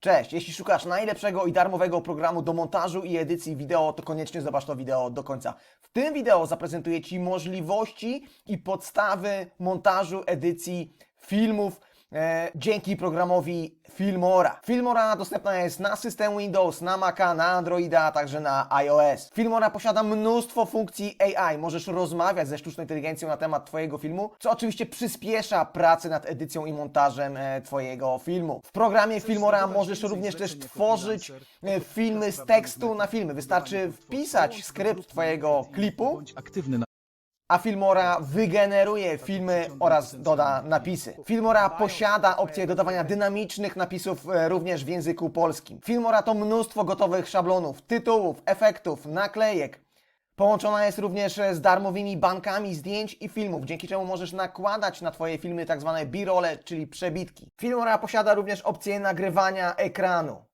Cześć, jeśli szukasz najlepszego i darmowego programu do montażu i edycji wideo, to koniecznie zobacz to wideo do końca. W tym wideo zaprezentuję Ci możliwości i podstawy montażu, edycji filmów e, dzięki programowi Filmora. Filmora dostępna jest na system Windows, na Maca, na Androida, a także na iOS. Filmora posiada mnóstwo funkcji AI. Możesz rozmawiać ze sztuczną inteligencją na temat Twojego filmu, co oczywiście przyspiesza pracę nad edycją i montażem e, Twojego filmu. W programie Filmora możesz również też tworzyć e, filmy z tekstu na filmy. Wystarczy wpisać skrypt Twojego klipu aktywny na a Filmora wygeneruje filmy oraz doda napisy. Filmora posiada opcję dodawania dynamicznych napisów e, również w języku polskim. Filmora to mnóstwo gotowych szablonów, tytułów, efektów, naklejek. Połączona jest również e, z darmowymi bankami zdjęć i filmów, dzięki czemu możesz nakładać na Twoje filmy tak zwane b-rolle, czyli przebitki. Filmora posiada również opcję nagrywania ekranu.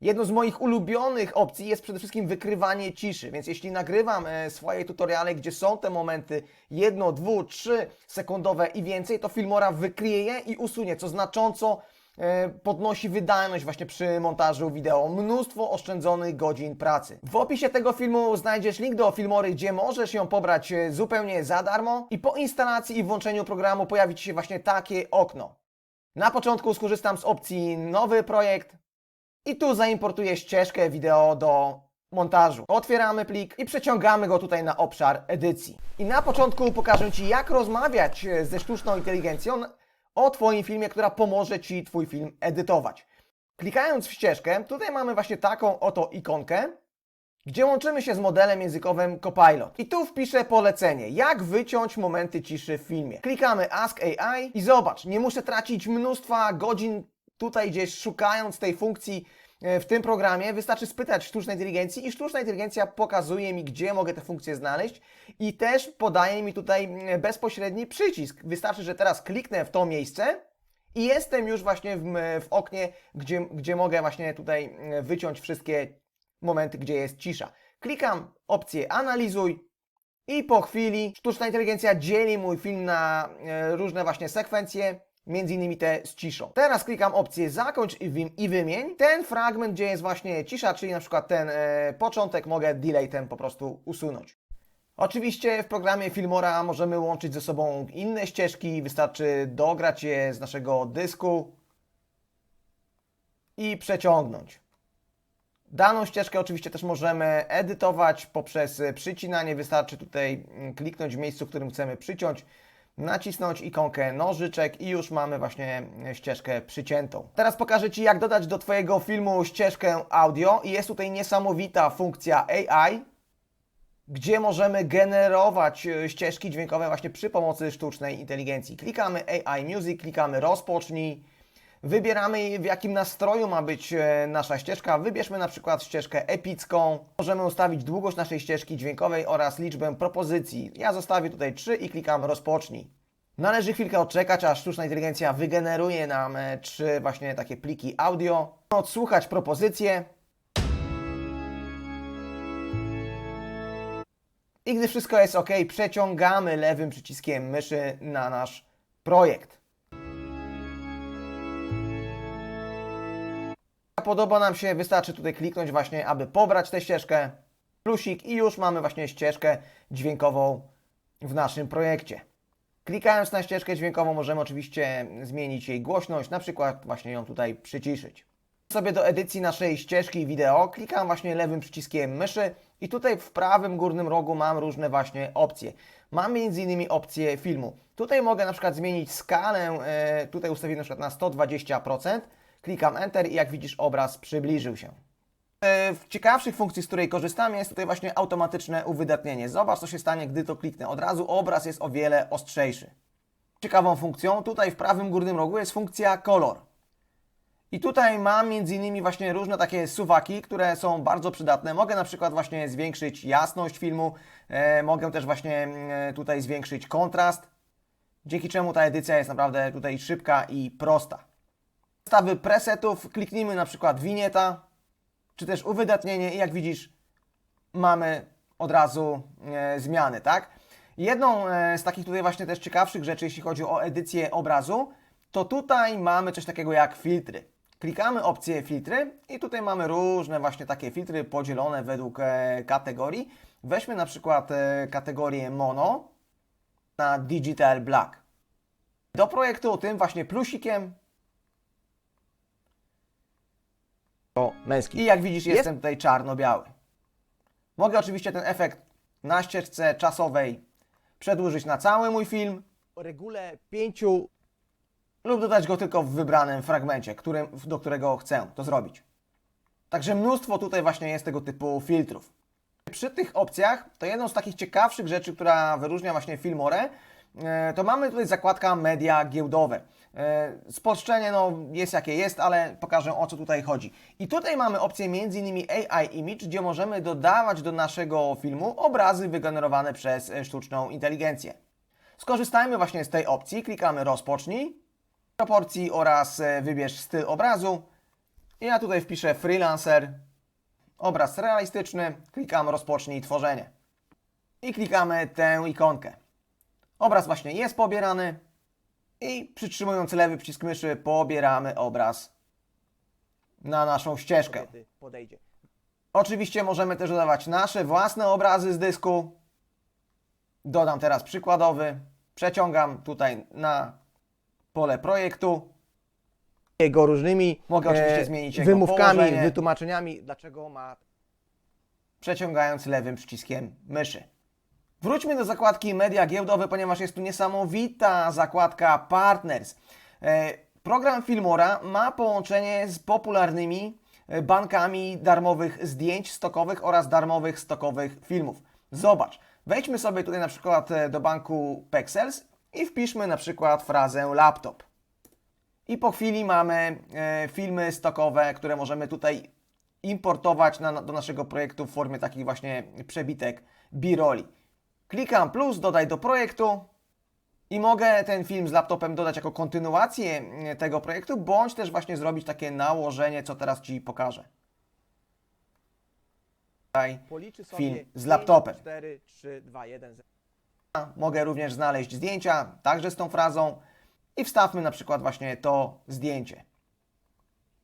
Jedną z moich ulubionych opcji jest przede wszystkim wykrywanie ciszy, więc jeśli nagrywam e, swoje tutoriale, gdzie są te momenty jedno, dwu, trzy sekundowe i więcej, to Filmora wykryje je i usunie, co znacząco e, podnosi wydajność właśnie przy montażu wideo. Mnóstwo oszczędzonych godzin pracy. W opisie tego filmu znajdziesz link do Filmory, gdzie możesz ją pobrać e, zupełnie za darmo i po instalacji i włączeniu programu pojawi Ci się właśnie takie okno. Na początku skorzystam z opcji nowy projekt, i tu zaimportuję ścieżkę wideo do montażu. Otwieramy plik i przeciągamy go tutaj na obszar edycji. I na początku pokażę Ci, jak rozmawiać e, ze sztuczną inteligencją o Twoim filmie, która pomoże Ci Twój film edytować. Klikając w ścieżkę, tutaj mamy właśnie taką oto ikonkę, gdzie łączymy się z modelem językowym Copilot. I tu wpiszę polecenie, jak wyciąć momenty ciszy w filmie. Klikamy Ask AI i zobacz, nie muszę tracić mnóstwa godzin tutaj gdzieś szukając tej funkcji e, w tym programie, wystarczy spytać sztucznej inteligencji i sztuczna inteligencja pokazuje mi, gdzie mogę te funkcje znaleźć i też podaje mi tutaj bezpośredni przycisk. Wystarczy, że teraz kliknę w to miejsce i jestem już właśnie w, w oknie, gdzie, gdzie mogę właśnie tutaj wyciąć wszystkie momenty, gdzie jest cisza. Klikam opcję analizuj i po chwili sztuczna inteligencja dzieli mój film na e, różne właśnie sekwencje, między innymi te z ciszą. Teraz klikam opcję zakończ i, wym- i wymień. Ten fragment, gdzie jest właśnie cisza, czyli na przykład ten e, początek, mogę deletem po prostu usunąć. Oczywiście w programie Filmora możemy łączyć ze sobą inne ścieżki, wystarczy dograć je z naszego dysku i przeciągnąć. Daną ścieżkę oczywiście też możemy edytować poprzez przycinanie. Wystarczy tutaj mm, kliknąć w miejscu, w którym chcemy przyciąć, nacisnąć ikonkę nożyczek i już mamy właśnie ścieżkę przyciętą. Teraz pokażę Ci, jak dodać do Twojego filmu ścieżkę audio i jest tutaj niesamowita funkcja AI, gdzie możemy generować e, ścieżki dźwiękowe właśnie przy pomocy sztucznej inteligencji. Klikamy AI Music, klikamy rozpocznij, wybieramy w jakim nastroju ma być e, nasza ścieżka. Wybierzmy na przykład ścieżkę epicką. Możemy ustawić długość naszej ścieżki dźwiękowej oraz liczbę propozycji. Ja zostawię tutaj 3 i klikam rozpocznij. Należy chwilkę odczekać, aż sztuczna inteligencja wygeneruje nam e, trzy właśnie takie pliki audio. Odsłuchać propozycje. I gdy wszystko jest ok, przeciągamy lewym przyciskiem myszy na nasz projekt. Podoba nam się, wystarczy tutaj kliknąć właśnie, aby pobrać tę ścieżkę, plusik i już mamy właśnie ścieżkę dźwiękową w naszym projekcie. Klikając na ścieżkę dźwiękową możemy oczywiście zmienić jej głośność, na przykład właśnie ją tutaj przyciszyć. Sobie do edycji naszej ścieżki wideo klikam właśnie lewym przyciskiem myszy i tutaj w prawym górnym rogu mam różne właśnie opcje. Mam m.in. opcję filmu. Tutaj mogę na przykład zmienić skalę, e, tutaj ustawię na przykład na 120%, klikam Enter i jak widzisz obraz przybliżył się. E, W ciekawszych funkcji, z której korzystam, jest tutaj właśnie automatyczne uwydatnienie. Zobacz, co się stanie, gdy to kliknę. Od razu obraz jest o wiele ostrzejszy. Ciekawą funkcją, tutaj w prawym górnym rogu jest funkcja kolor. I tutaj mam między innymi właśnie różne takie suwaki, które są bardzo przydatne. Mogę na przykład właśnie zwiększyć jasność filmu, e, mogę też właśnie e, tutaj zwiększyć kontrast, dzięki czemu ta edycja jest naprawdę tutaj szybka i prosta. Zestawy presetów, kliknijmy na przykład winieta, czy też uwydatnienie i jak widzisz mamy od razu e, zmiany, tak? Jedną e, z takich tutaj właśnie też ciekawszych rzeczy, jeśli chodzi o edycję obrazu, to tutaj mamy coś takiego jak filtry. Klikamy opcję filtry i tutaj mamy różne właśnie takie filtry podzielone według e, kategorii. Weźmy na przykład e, kategorię mono na digital black. Do projektu tym właśnie plusikiem to męski. I jak widzisz, Jest- jestem tutaj czarno-biały. Mogę oczywiście ten efekt na ścieżce czasowej przedłużyć na cały mój film o regule pięciu lub dodać go tylko w wybranym fragmencie, którym, do którego chcę to zrobić. Także mnóstwo tutaj właśnie jest tego typu filtrów. Przy tych opcjach, to jedną z takich ciekawszych rzeczy, która wyróżnia właśnie Filmore, e, to mamy tutaj zakładka media giełdowe. E, Spolszczenie no, jest jakie jest, ale pokażę o co tutaj chodzi. I tutaj mamy opcję m.in. AI Image, gdzie możemy dodawać do naszego filmu obrazy wygenerowane przez e, sztuczną inteligencję. Skorzystajmy właśnie z tej opcji, klikamy rozpocznij, proporcji oraz e, wybierz styl obrazu. Ja tutaj wpiszę freelancer, obraz realistyczny, klikamy rozpocznij tworzenie. I klikamy tę ikonkę. Obraz właśnie jest pobierany i przytrzymując lewy przycisk myszy pobieramy obraz na naszą ścieżkę. podejdzie. Oczywiście możemy też dodawać nasze własne obrazy z dysku. Dodam teraz przykładowy. Przeciągam tutaj na pole projektu. Jego różnymi Mogę oczywiście zmienić jego wymówkami, położenie. wytłumaczeniami, dlaczego ma przeciągając lewym przyciskiem myszy. Wróćmy do zakładki Media Giełdowe, ponieważ jest tu niesamowita zakładka Partners. E, Program Filmora ma połączenie z popularnymi e, bankami darmowych zdjęć stokowych oraz darmowych stokowych filmów. Zobacz, wejdźmy sobie tutaj na przykład e, do banku Pexels i wpiszmy na przykład frazę laptop. I po chwili mamy filmy stokowe, które możemy tutaj importować na, do naszego projektu w formie takich właśnie przebitek B-roli. Klikam plus, dodaj do projektu i mogę ten film z laptopem dodać jako kontynuację e, tego projektu, bądź też właśnie zrobić takie nałożenie, co teraz Ci pokażę. Tutaj Film z 5, laptopem. 4, 3, 2, 1. Mogę również znaleźć zdjęcia, także z tą frazą i wstawmy na przykład właśnie to zdjęcie.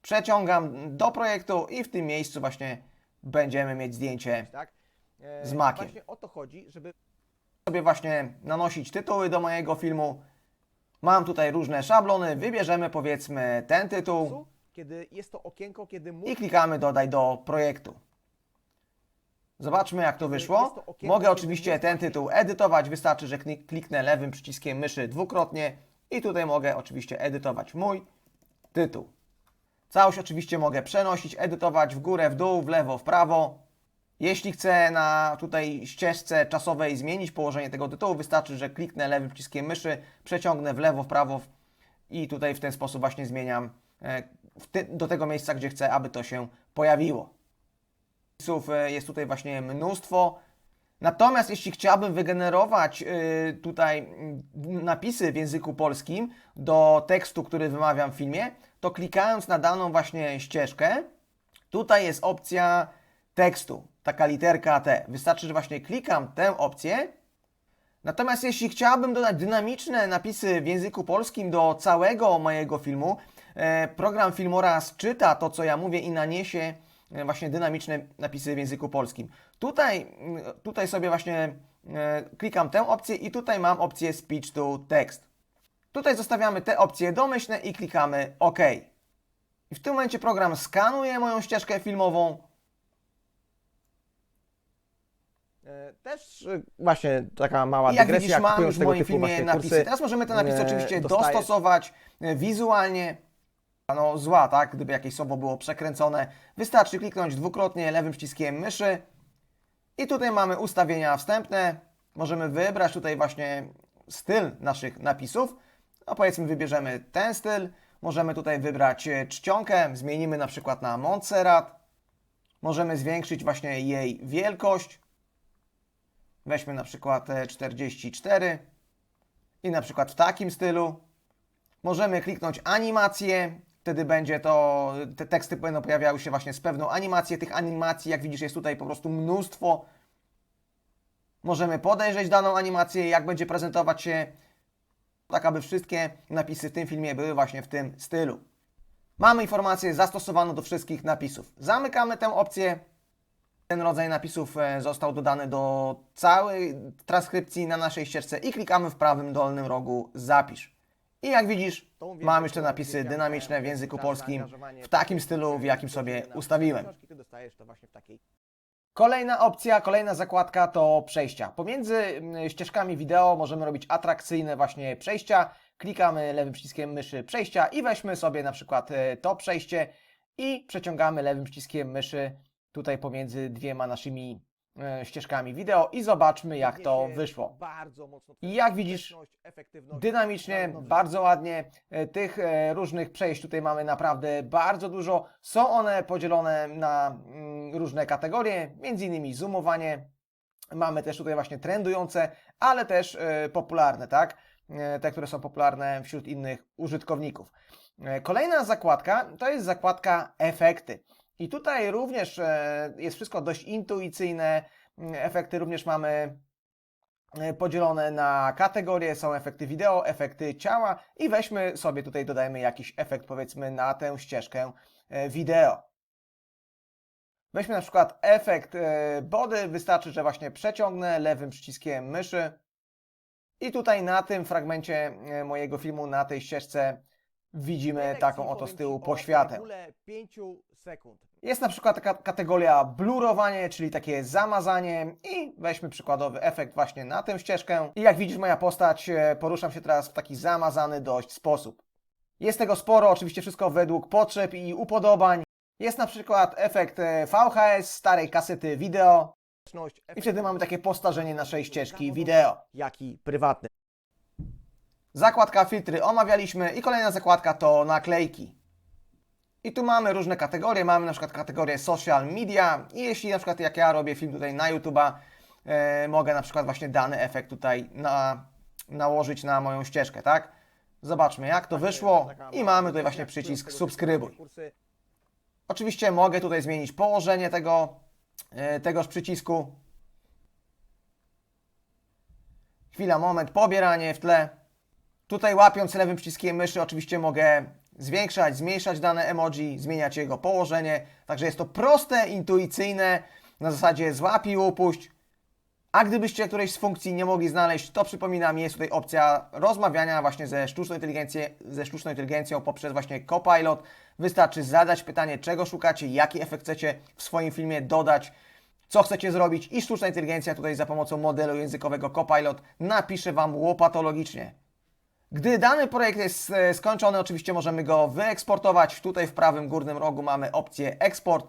Przeciągam do projektu i w tym miejscu właśnie będziemy mieć zdjęcie Tak? E, Z makiem. Właśnie o to chodzi, żeby sobie właśnie nanosić tytuły do mojego filmu. Mam tutaj różne szablony, wybierzemy powiedzmy ten tytuł kiedy jest to okienko, kiedy i klikamy dodaj do projektu. Zobaczmy jak to wyszło. Mogę oczywiście ten tytuł edytować, wystarczy, że klik- kliknę lewym przyciskiem myszy dwukrotnie i tutaj mogę oczywiście edytować mój tytuł. Całość oczywiście mogę przenosić, edytować w górę, w dół, w lewo, w prawo. Jeśli chcę na tutaj ścieżce czasowej zmienić położenie tego tytułu, wystarczy, że kliknę lewym przyciskiem myszy, przeciągnę w lewo, w prawo i tutaj w ten sposób właśnie zmieniam e, do tego miejsca, gdzie chcę, aby to się pojawiło. E, jest tutaj właśnie mnóstwo. Natomiast jeśli chciałbym wygenerować y, tutaj mm, napisy w języku polskim do tekstu, który wymawiam w filmie, to klikając na daną właśnie ścieżkę, tutaj jest opcja tekstu, taka literka T. Wystarczy, że właśnie klikam tę opcję. Natomiast jeśli chciałbym dodać dynamiczne napisy w języku polskim do całego mojego filmu, e, program Filmora czyta to, co ja mówię i naniesie e, właśnie dynamiczne napisy w języku polskim. Tutaj, mm, tutaj sobie właśnie e, klikam tę opcję i tutaj mam opcję Speech to Text. Tutaj zostawiamy te opcje domyślne i klikamy OK. I w tym momencie program skanuje moją ścieżkę filmową, e, też e, właśnie taka mała I jak dygresja, widzisz, mam już w moim filmie napisy. kursy, Teraz możemy te napisy e, oczywiście dostajesz- dostosować e, wizualnie. No zła, tak? Gdyby jakieś słowo było przekręcone. Wystarczy kliknąć dwukrotnie lewym przyciskiem myszy. I tutaj mamy ustawienia wstępne. Możemy wybrać tutaj właśnie styl naszych napisów. No powiedzmy wybierzemy ten styl. Możemy tutaj wybrać e, czcionkę. Zmienimy na przykład na Montserrat. Możemy zwiększyć właśnie jej wielkość. Weźmy na przykład e, 44 i na przykład w takim stylu. Możemy kliknąć animację, wtedy będzie to, te teksty będą pojawiały się właśnie z pewną animacją. Tych animacji, jak widzisz, jest tutaj po prostu mnóstwo. Możemy podejrzeć daną animację, jak będzie prezentować się, tak aby wszystkie napisy w tym filmie były właśnie w tym stylu. Mamy informację zastosowaną do wszystkich napisów. Zamykamy tę opcję. Ten rodzaj napisów e, został dodany do całej transkrypcji na naszej ścieżce i klikamy w prawym dolnym rogu zapisz. I jak widzisz, mam już te napisy dynamiczne w języku polskim w takim stylu, w jakim sobie ustawiłem. Kolejna opcja, kolejna zakładka to przejścia. Pomiędzy mm, ścieżkami wideo możemy robić atrakcyjne właśnie przejścia. Klikamy lewym przyciskiem myszy przejścia i weźmy sobie na przykład e, to przejście i przeciągamy lewym przyciskiem myszy tutaj pomiędzy dwiema naszymi e, ścieżkami wideo i zobaczmy jak to wyszło. I jak widzisz, Dynamicznie, bardzo ładnie. E, Tych e, różnych przejść tutaj mamy naprawdę bardzo dużo. Są one podzielone na mm, różne kategorie, między innymi zoomowanie. Mamy też tutaj właśnie trendujące, ale też e, popularne, tak? E, Te, które są popularne wśród innych użytkowników. E, Kolejna zakładka to jest zakładka efekty. I tutaj również e, jest wszystko dość intuicyjne. Mm, Efekty również mamy e, podzielone na kategorie, są efekty wideo, efekty ciała i weźmy sobie tutaj, dodajmy jakiś efekt powiedzmy na tę ścieżkę e, wideo. Weźmy na przykład efekt body, wystarczy, że właśnie przeciągnę lewym przyciskiem myszy i tutaj na tym fragmencie mojego filmu, na tej ścieżce widzimy Lekcji taką oto z tyłu poświatę. regule 5 sekund. Jest na przykład taka kategoria blurowanie, czyli takie zamazanie i weźmy przykładowy efekt właśnie na tę ścieżkę. I jak widzisz moja postać, e, poruszam się teraz w taki zamazany dość sposób. Jest tego sporo, oczywiście wszystko według potrzeb i upodobań. Jest na przykład efekt e, VHS, starej kasety wideo i wtedy mamy takie postarzenie naszej ścieżki wideo. Jak i prywatny. Zakładka filtry omawialiśmy i kolejna zakładka to naklejki. I tu mamy różne kategorie, mamy na przykład kategorię social media i jeśli na przykład jak ja robię film tutaj na YouTube'a, e, mogę na przykład właśnie dany efekt tutaj na, nałożyć na moją ścieżkę, tak? Zobaczmy jak to wyszło i mamy tutaj właśnie przycisk subskrybuj. Oczywiście mogę tutaj zmienić położenie tego, e, tegoż przycisku. Chwila, moment, pobieranie w tle. Tutaj łapiąc lewym przyciskiem myszy oczywiście mogę zwiększać, zmniejszać dane emoji, zmieniać jego położenie. Także jest to proste, intuicyjne, na zasadzie złap i upuść. A gdybyście którejś z funkcji nie mogli znaleźć, to przypominam, jest tutaj opcja rozmawiania właśnie ze sztuczną, inteligencją, ze sztuczną inteligencją poprzez właśnie Copilot. Wystarczy zadać pytanie, czego szukacie, jaki efekt chcecie w swoim filmie dodać, co chcecie zrobić i sztuczna inteligencja tutaj za pomocą modelu językowego Copilot napisze Wam łopatologicznie. Gdy dany projekt jest e, skończony, oczywiście możemy go wyeksportować. Tutaj w prawym górnym rogu mamy opcję eksport.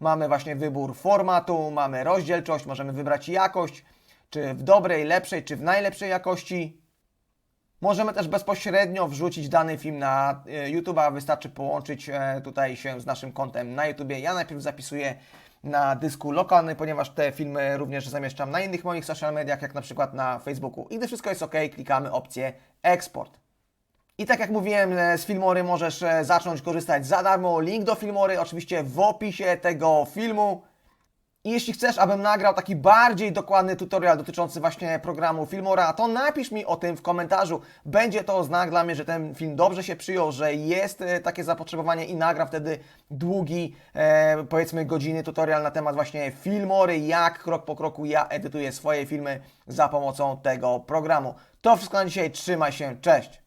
Mamy właśnie wybór formatu, mamy rozdzielczość, możemy wybrać jakość, czy w dobrej, lepszej, czy w najlepszej jakości. Możemy też bezpośrednio wrzucić dany film na e, YouTube'a. Wystarczy połączyć e, tutaj się z naszym kontem na YouTubie. Ja najpierw zapisuję na dysku lokalny, ponieważ te filmy również zamieszczam na innych moich social mediach, jak na przykład na Facebooku. I gdy wszystko jest ok, klikamy opcję eksport. I tak jak mówiłem, e, z Filmory możesz e, zacząć korzystać za darmo. Link do Filmory oczywiście w opisie tego filmu. I jeśli chcesz, abym nagrał taki bardziej dokładny tutorial dotyczący właśnie programu Filmora, to napisz mi o tym w komentarzu. Będzie to znak dla mnie, że ten film dobrze się przyjął, że jest e, takie zapotrzebowanie i nagram wtedy długi, e, powiedzmy godziny tutorial na temat właśnie Filmory, jak krok po kroku ja edytuję swoje filmy za pomocą tego programu. To wszystko na dzisiaj, trzymaj się, cześć!